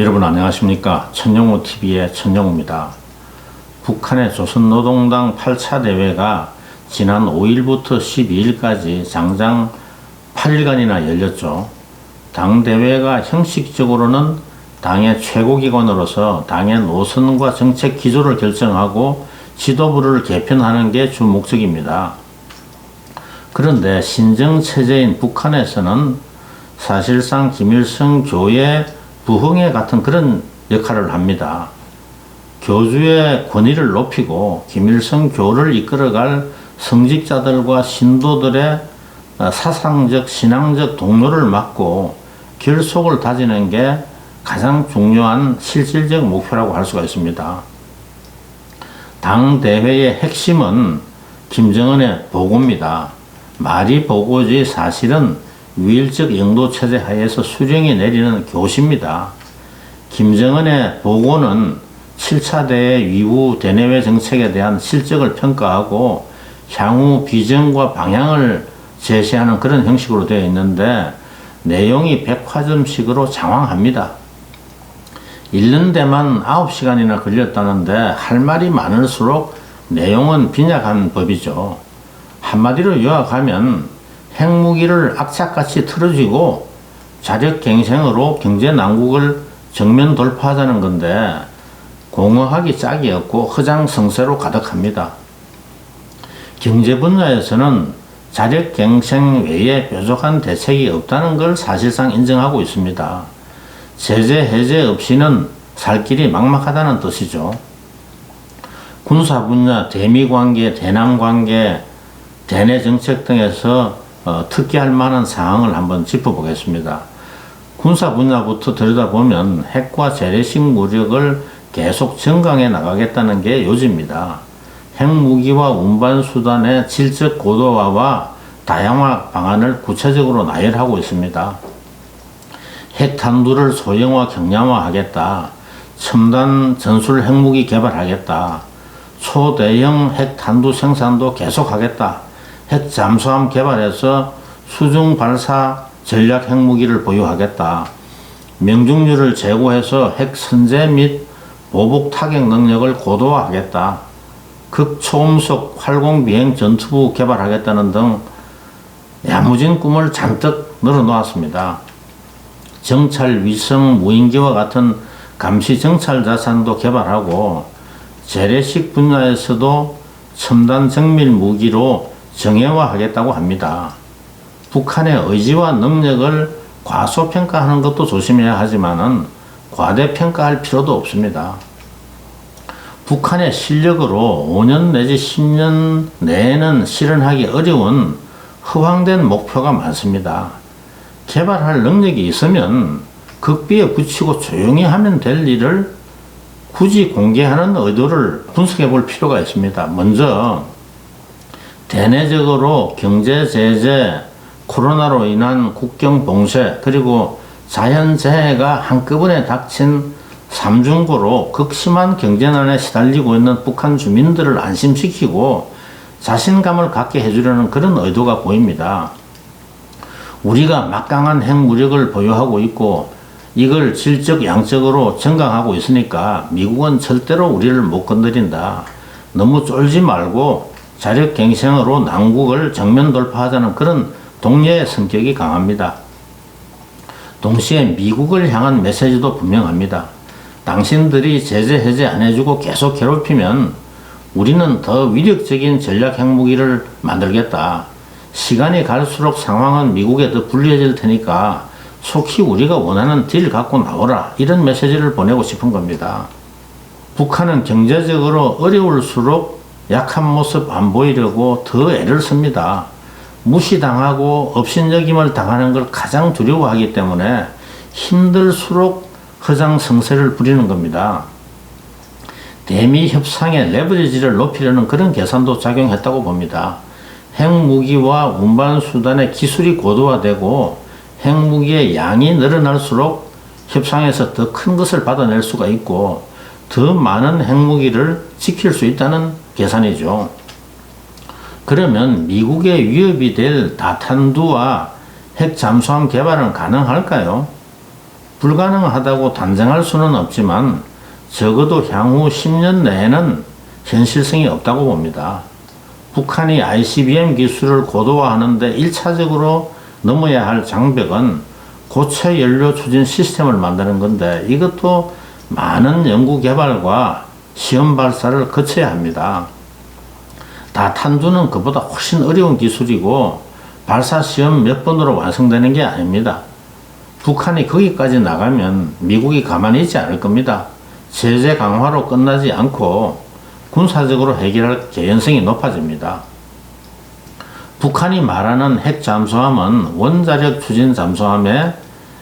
여러분 안녕하십니까 천영호 TV의 천영호입니다. 북한의 조선노동당 8차 대회가 지난 5일부터 12일까지 장장 8일간이나 열렸죠. 당 대회가 형식적으로는 당의 최고기관으로서 당의 노선과 정책 기조를 결정하고 지도부를 개편하는 게 주 목적입니다. 그런데 신정 체제인 북한에서는 사실상 김일성 교의 부흥회 같은 그런 역할을 합니다. 교주의 권위를 높이고 김일성 교를 이끌어갈 성직자들과 신도들의 어, 사상적, 신앙적 동료를 막고 결속을 다지는 게 가장 중요한 실질적 목표라고 할 수가 있습니다. 당 대회의 핵심은 김정은의 보고입니다. 말이 보고지 사실은 위일적 영도 체제 하에서 수령이 내리는 교시입니다. 김정은의 보고는 7차 대회 이후 대내외 정책에 대한 실적을 평가하고 향후 비전과 방향을 제시하는 그런 형식으로 되어 있는데 내용이 백화점식으로 장황합니다. 읽는 데만 9시간이나 걸렸다는데 할 말이 많을수록 내용은 빈약한 법이죠. 한마디로 요약하면 핵무기를 악착같이 틀어지고 자력갱생으로 경제 난국을 정면 돌파하자는 건데 공허하기 짝이 없고 허장성세로 가득합니다. 경제 분야에서는 자력갱생 외에 뾰족한 대책이 없다는 걸 사실상 인정하고 있습니다. 제재 해제 없이는 살 길이 막막하다는 뜻이죠. 군사 분야, 대미 관계, 대남 관계, 대내 정책 등에서 어, 특기할 만한 사항을 한번 짚어보겠습니다. 군사 분야부터 들여다보면 핵과 재래식 무력을 계속 증강해 나가겠다는 게 요지입니다. 핵무기와 운반 수단의 질적 고도화와 다양화 방안을 구체적으로 나열하고 있습니다. 핵탄두를 소형화 경량화하겠다. 첨단 전술 핵무기 개발하겠다. 초대형 핵탄두 생산도 계속하겠다. 핵 잠수함 개발해서 수중 발사 전략 핵무기를 보유하겠다. 명중률을 제고해서 핵 선제 및 보복 타격 능력을 고도화하겠다. 극초음속 활공 비행 전투부 개발하겠다는 등 야무진 꿈을 잔뜩 늘어놓았습니다. 정찰 위성 무인기와 같은 감시 정찰 자산도 개발하고 재래식 분야에서도 첨단 정밀 무기로 정예화하겠다고 합니다. 북한의 의지와 능력을 과소평가하는 것도 조심해야 하지만은 과대평가할 필요도 없습니다. 북한의 실력으로 5년 내지 10년 내에는 실현하기 어려운 허황된 목표가 많습니다. 개발할 능력이 있으면 극비에 붙이고 조용히 하면 될 일을 굳이 공개하는 의도를 분석해 볼 필요가 있습니다. 먼저 대내적으로 경제 제재, 코로나로 인한 국경 봉쇄, 그리고 자연재해가 한꺼번에 닥친 삼중고로 극심한 경제난에 시달리고 있는 북한 주민들을 안심시키고 자신감을 갖게 해주려는 그런 의도가 보입니다. 우리가 막강한 핵무력을 보유하고 있고 이걸 질적 양적으로 증강하고 있으니까 미국은 절대로 우리를 못 건드린다. 너무 쫄지 말고 자력갱생으로 난국을 정면 돌파하자는 그런 동료의 성격이 강합니다. 동시에 미국을 향한 메시지도 분명합니다. 당신들이 제재 해제 안 해주고 계속 괴롭히면 우리는 더 위력적인 전략 핵무기를 만들겠다. 시간이 갈수록 상황은 미국에 더 불리해질 테니까 속히 우리가 원하는 딜 갖고 나오라. 이런 메시지를 보내고 싶은 겁니다. 북한은 경제적으로 어려울수록 약한 모습 안 보이려고 더 애를 씁니다. 무시당하고 업신여김을 당하는 걸 가장 두려워하기 때문에 힘들수록 허장성세를 부리는 겁니다. 대미 협상의 레버리지를 높이려는 그런 계산도 작용했다고 봅니다. 핵무기와 운반 수단의 기술이 고도화되고 핵무기의 양이 늘어날수록 협상에서 더 큰 것을 받아낼 수가 있고 더 많은 핵무기를 지킬 수 있다는 계산이죠. 그러면 미국의 위협이 될 다탄두와 핵 잠수함 개발은 가능할까요? 불가능하다고 단정할 수는 없지만 적어도 향후 10년 내에는 현실성이 없다고 봅니다. 북한이 ICBM 기술을 고도화하는데 1차적으로 넘어야 할 장벽은 고체 연료 추진 시스템을 만드는 건데 이것도 많은 연구 개발과 시험 발사를 거쳐야 합니다. 다 탄두는 그보다 훨씬 어려운 기술이고 발사 시험 몇 번으로 완성되는 게 아닙니다. 북한이 거기까지 나가면 미국이 가만히 있지 않을 겁니다. 제재 강화로 끝나지 않고 군사적으로 해결할 개연성이 높아집니다. 북한이 말하는 핵 잠수함은 원자력 추진 잠수함에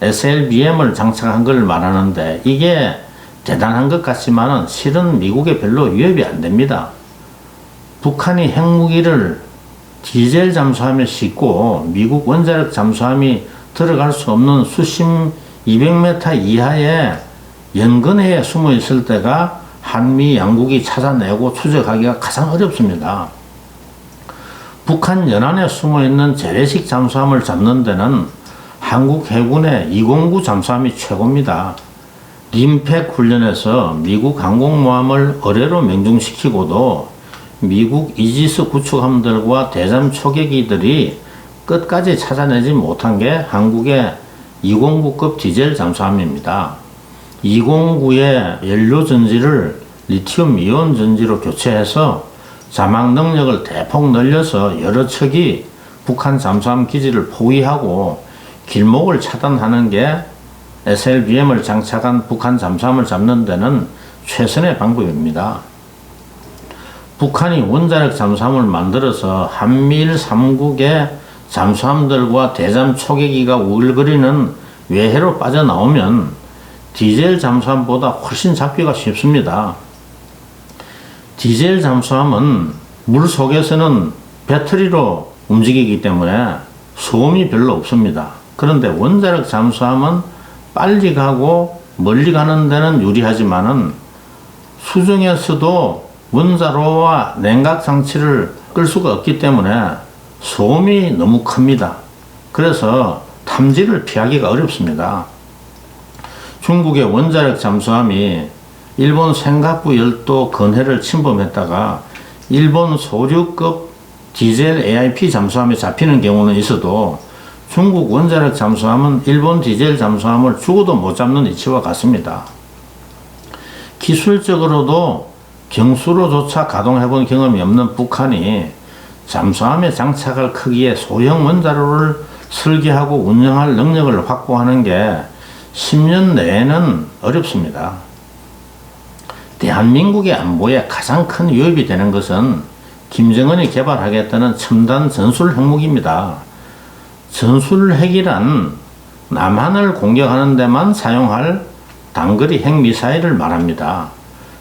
SLBM을 장착한 걸 말하는데 이게 대단한 것 같지만은 실은 미국에 별로 위협이 안 됩니다. 북한이 핵무기를 디젤 잠수함에 싣고 미국 원자력 잠수함이 들어갈 수 없는 수심 200m 이하의 연근해에 숨어 있을 때가 한미 양국이 찾아내고 추적하기가 가장 어렵습니다. 북한 연안에 숨어 있는 재래식 잠수함을 잡는 데는 한국 해군의 209 잠수함이 최고입니다. 림팩 훈련에서 미국 항공모함을 어뢰로 명중시키고도 미국 이지스 구축함들과 대잠 초계기들이 끝까지 찾아내지 못한 게 한국의 209급 디젤 잠수함입니다. 209의 연료 전지를 리튬 이온 전지로 교체해서 자막 능력을 대폭 늘려서 여러 척이 북한 잠수함 기지를 포위하고 길목을 차단하는 게 SLBM을 장착한 북한 잠수함을 잡는 데는 최선의 방법입니다. 북한이 원자력 잠수함을 만들어서 한미일 3국의 잠수함들과 대잠 초계기가 우글거리는 외해로 빠져나오면 디젤 잠수함보다 훨씬 잡기가 쉽습니다. 디젤 잠수함은 물 속에서는 배터리로 움직이기 때문에 소음이 별로 없습니다. 그런데 원자력 잠수함은 빨리 가고 멀리 가는 데는 유리하지만은 수중에서도 원자로와 냉각 장치를 끌 수가 없기 때문에 소음이 너무 큽니다. 그래서 탐지를 피하기가 어렵습니다. 중국의 원자력 잠수함이 일본 생각부 열도 근해를 침범했다가 일본 소류급 디젤 AIP 잠수함에 잡히는 경우는 있어도 중국 원자력 잠수함은 일본 디젤 잠수함을 죽어도 못 잡는 이치와 같습니다. 기술적으로도 경수로조차 가동해본 경험이 없는 북한이 잠수함에 장착할 크기의 소형 원자로를 설계하고 운영할 능력을 확보하는 게 10년 내에는 어렵습니다. 대한민국의 안보에 가장 큰 위협이 되는 것은 김정은이 개발하겠다는 첨단 전술 핵무기입니다. 전술 핵이란 남한을 공격하는 데만 사용할 단거리 핵미사일을 말합니다.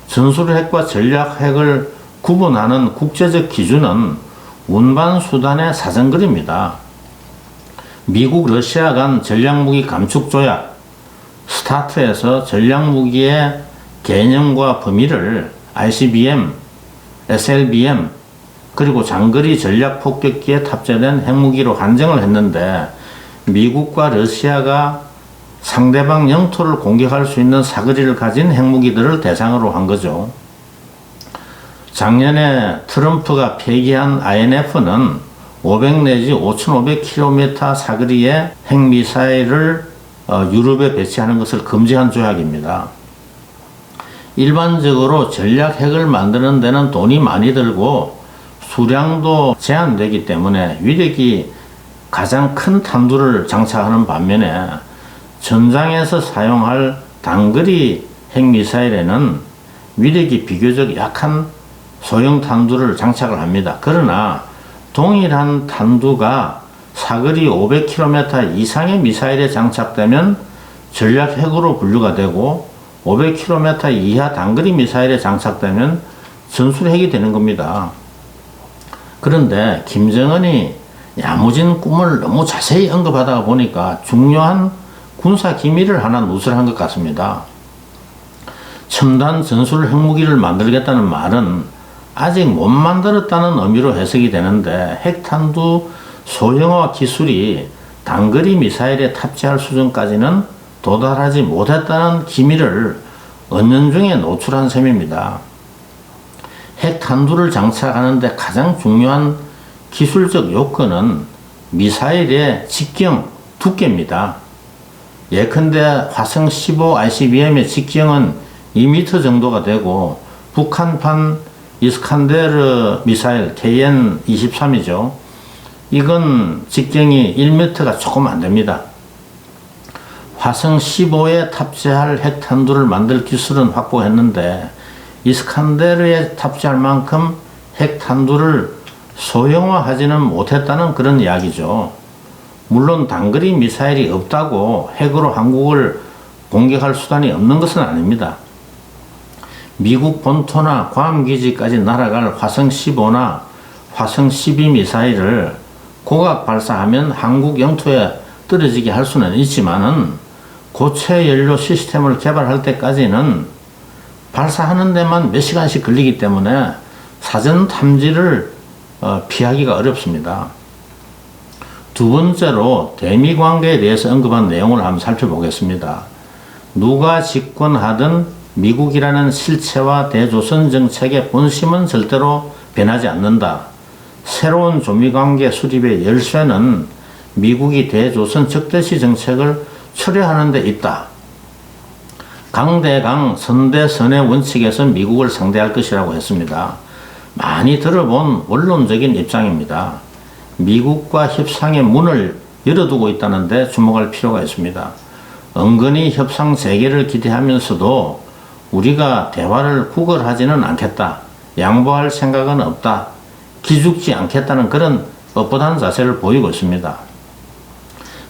전술 핵과 전략 핵을 구분하는 국제적 기준은 운반 수단의 사정거리입니다. 미국 러시아 간 전략무기 감축 조약 스타트에서 전략무기의 개념과 범위를 ICBM, SLBM, 그리고 장거리 전략 폭격기에 탑재된 핵무기로 한정을 했는데 미국과 러시아가 상대방 영토를 공격할 수 있는 사거리를 가진 핵무기들을 대상으로 한 거죠. 작년에 트럼프가 폐기한 INF는 500 내지 5,500km 사거리의 핵미사일을 어, 유럽에 배치하는 것을 금지한 조약입니다. 일반적으로 전략 핵을 만드는 데는 돈이 많이 들고 수량도 제한되기 때문에 위력이 가장 큰 탄두를 장착하는 반면에 전장에서 사용할 단거리 핵미사일에는 위력이 비교적 약한 소형 탄두를 장착을 합니다. 그러나 동일한 탄두가 사거리 500km 이상의 미사일에 장착되면 전략 핵으로 분류가 되고 500km 이하 단거리 미사일에 장착되면 전술핵이 되는 겁니다. 그런데 김정은이 야무진 꿈을 너무 자세히 언급하다 보니까 중요한 군사 기밀을 하나 누설한 것 같습니다. 첨단 전술 핵무기를 만들겠다는 말은 아직 못 만들었다는 의미로 해석이 되는데 핵탄두 소형화 기술이 단거리 미사일에 탑재할 수준까지는 도달하지 못했다는 기밀을 은연중에 노출한 셈입니다. 핵 탄두를 장착하는데 가장 중요한 기술적 요건은 미사일의 직경 두께입니다. 예컨대 화성 15 ICBM의 직경은 2m 정도가 되고 북한판 이스칸데르 미사일 KN-23이죠. 이건 직경이 1m가 조금 안 됩니다. 화성 15에 탑재할 핵탄두를 만들 기술은 확보했는데 이스칸데르에 탑재할 만큼 핵탄두를 소형화하지는 못했다는 그런 이야기죠. 물론 단거리 미사일이 없다고 핵으로 한국을 공격할 수단이 없는 것은 아닙니다. 미국 본토나 괌기지까지 날아갈 화성 15나 화성 12 미사일을 고각 발사하면 한국 영토에 떨어지게 할 수는 있지만은 고체 연료 시스템을 개발할 때까지는 발사하는 데만 몇 시간씩 걸리기 때문에 사전 탐지를 어, 피하기가 어렵습니다. 두 번째로 대미 관계에 대해서 언급한 내용을 한번 살펴보겠습니다. 누가 집권하든 미국이라는 실체와 대조선 정책의 본심은 절대로 변하지 않는다. 새로운 조미 관계 수립의 열쇠는 미국이 대조선 적대시 정책을 철회하는 데 있다. 강대강 선대선의 원칙에서 미국을 상대할 것이라고 했습니다. 많이 들어본 원론적인 입장입니다. 미국과 협상의 문을 열어두고 있다는데 주목할 필요가 있습니다. 은근히 협상 재개를 기대하면서도 우리가 대화를 구걸하지는 않겠다. 양보할 생각은 없다. 기죽지 않겠다는 그런 뻣뻣한 자세를 보이고 있습니다.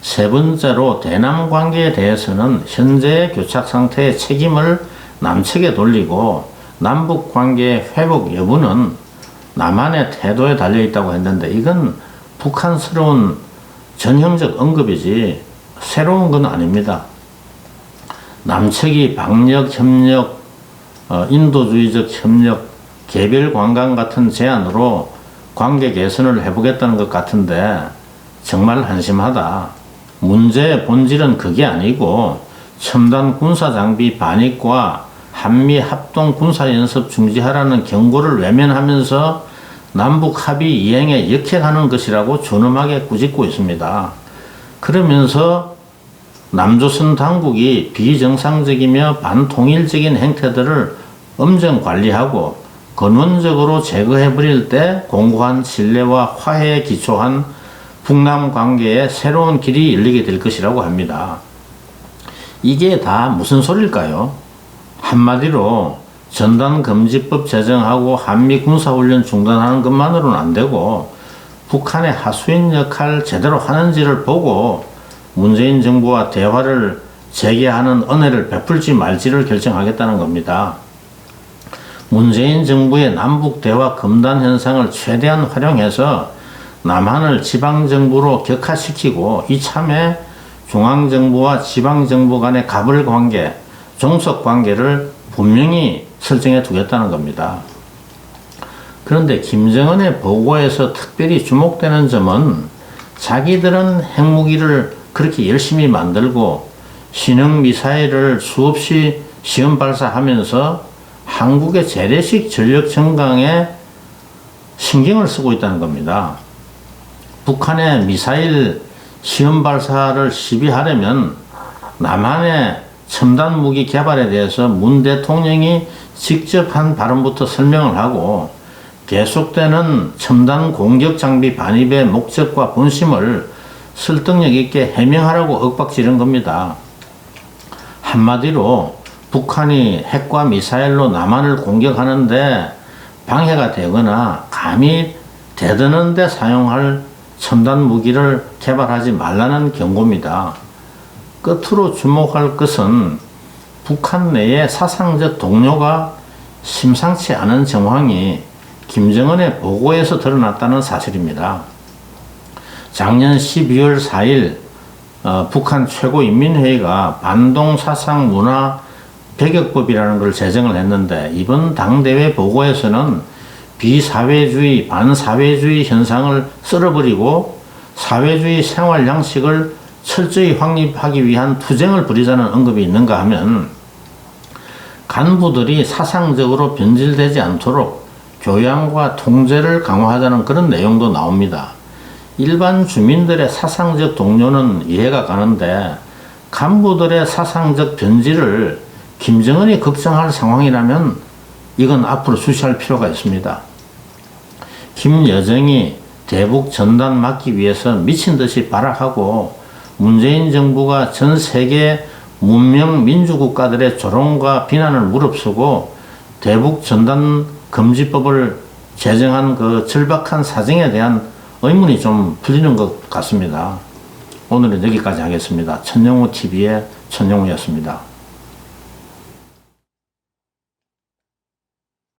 세 번째로 대남 관계에 대해서는 현재의 교착 상태의 책임을 남측에 돌리고 남북 관계의 회복 여부는 남한의 태도에 달려 있다고 했는데 이건 북한스러운 전형적 언급이지 새로운 건 아닙니다. 남측이 방역 협력, 어, 인도주의적 협력, 개별 관광 같은 제안으로 관계 개선을 해보겠다는 것 같은데 정말 한심하다. 문제의 본질은 그게 아니고 첨단 군사 장비 반입과 한미 합동 군사 연습 중지하라는 경고를 외면하면서 남북 합의 이행에 역행하는 것이라고 존엄하게 꾸짖고 있습니다. 그러면서 남조선 당국이 비정상적이며 반통일적인 행태들을 엄정 관리하고 근원적으로 제거해버릴 때 공고한 신뢰와 화해에 기초한 북남 관계에 새로운 길이 열리게 될 것이라고 합니다. 이게 다 무슨 소릴까요? 한마디로 전단금지법 제정하고 한미 군사훈련 중단하는 것만으로는 안 되고 북한의 하수인 역할 제대로 하는지를 보고 문재인 정부와 대화를 재개하는 은혜를 베풀지 말지를 결정하겠다는 겁니다. 문재인 정부의 남북 대화 금단 현상을 최대한 활용해서 남한을 지방정부로 격화시키고 이참에 중앙정부와 지방정부 간의 갑을 관계, 종속 관계를 분명히 설정해 두겠다는 겁니다. 그런데 김정은의 보고에서 특별히 주목되는 점은 자기들은 핵무기를 그렇게 열심히 만들고 신형 미사일을 수없이 시험 발사하면서 한국의 재래식 전력 정강에 신경을 쓰고 있다는 겁니다. 북한의 미사일 시험 발사를 시비하려면 남한의 첨단 무기 개발에 대해서 문 대통령이 직접 한 발언부터 설명을 하고 계속되는 첨단 공격 장비 반입의 목적과 본심을 설득력 있게 해명하라고 윽박지른 겁니다. 한마디로 북한이 핵과 미사일로 남한을 공격하는데 방해가 되거나 감히 대드는데 사용할 첨단 무기를 개발하지 말라는 경고입니다. 끝으로 주목할 것은 북한 내의 사상적 동료가 심상치 않은 정황이 김정은의 보고에서 드러났다는 사실입니다. 작년 12월 4일 어, 북한 최고인민회의가 반동사상 문화 배격법이라는 걸 제정을 했는데 이번 당대회 보고에서는 비사회주의, 반사회주의 현상을 쓸어버리고 사회주의 생활 양식을 철저히 확립하기 위한 투쟁을 벌이자는 언급이 있는가 하면 간부들이 사상적으로 변질되지 않도록 교양과 통제를 강화하자는 그런 내용도 나옵니다. 일반 주민들의 사상적 동료는 이해가 가는데 간부들의 사상적 변질을 김정은이 걱정할 상황이라면 이건 앞으로 주시할 필요가 있습니다. 김여정이 대북 전단 막기 위해서 미친 듯이 발악하고 문재인 정부가 전 세계 문명 민주국가들의 조롱과 비난을 무릅쓰고 대북 전단 금지법을 제정한 그 절박한 사정에 대한 의문이 좀 풀리는 것 같습니다. 오늘은 여기까지 하겠습니다. 천영우 TV의 천영우였습니다.